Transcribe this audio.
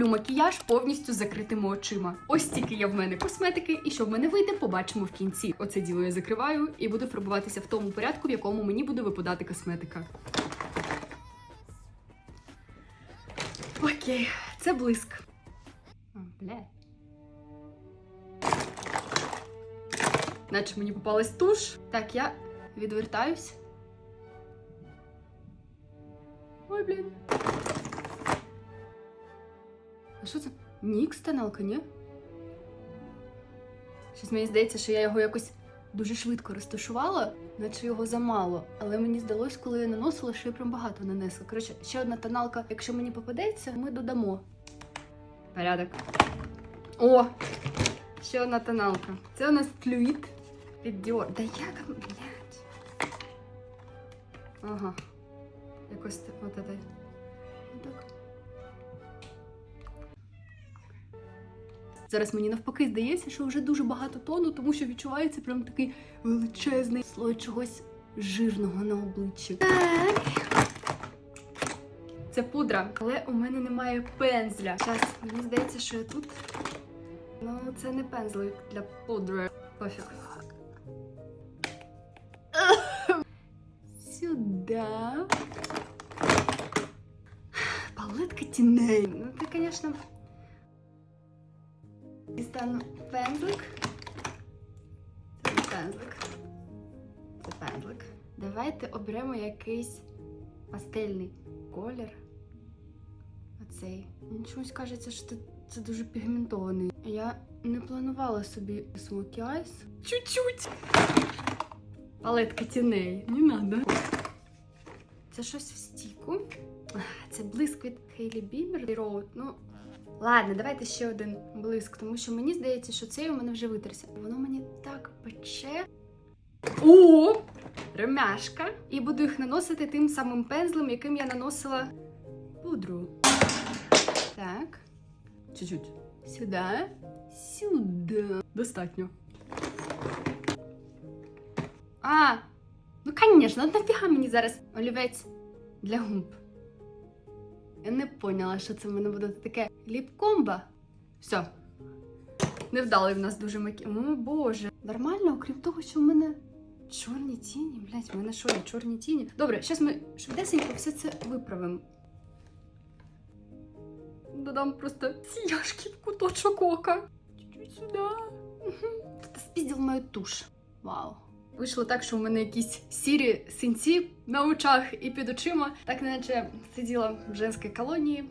роблю макіяж повністю закритими очима. Ось тільки є в мене косметики, і що в мене вийде, побачимо в кінці. Оце діло я закриваю і буду фарбуватися в тому порядку, в якому мені буде випадати косметика. Окей, це блиск. Бля. Наче мені попалась туш. Так, я відвертаюсь. Ой, блін. А що це? Нікс тоналка, ні? Щось мені здається, що я його якось дуже швидко розташувала, наче його замало. Але мені здалось, коли я наносила, що я прям багато нанесла. Коротше, ще одна тоналка, якщо мені попадеться, ми додамо. Порядок. О! Ще одна тоналка. Це у нас флюїд від Dior. Да як, блядь. Ага. Якось так, от. Так. Зараз мені навпаки здається, що вже дуже багато тону, тому що відчувається прям такий величезний слой чогось жирного на обличчі. Так. Це пудра, але у мене немає пензля. Зараз мені здається, що я тут. Ну, це не пензлик для пудри. Пофіг. Сюда. Палетка тіней. Ну, ти, звісно, дістану пензлик. Це не пензлик. Це пензлик. Давайте оберемо якийсь пастельний колір. Оцей. Мені чомусь кажеться, що це, дуже пігментований. Я не планувала собі смокі айс. Чуть-чуть. Палетка тіней. Не надо. Це щось в стіку. Це блиск від Хейлі Бімер Road. Ну, ладно, давайте ще один блиск, тому що мені здається, що цей у мене вже витерся. Воно мені так пече. О! Ремяшка. І буду їх наносити тим самим пензлем, яким я наносила пудру. Так. Чуть-чуть. Сюди. Сюди. Достатньо. А, ну звісно, нафіга мені зараз олівець для губ. Я не поняла, що це в мене буде таке ліп-комба. Все. Невдалий в нас дуже макі. О, Боже. Нормально, окрім того, що в мене чорні тіні. Блять, в мене що, є чорні тіні? Добре, зараз ми швидесенько все це виправимо. Додам просто сіяшки в куточок ока. Чуть-чуть сюди. Ти спіздив мою туш. Вау. Вийшло так, що в мене якісь сірі синці на очах і під очима, так наче сиділа в женській колонії.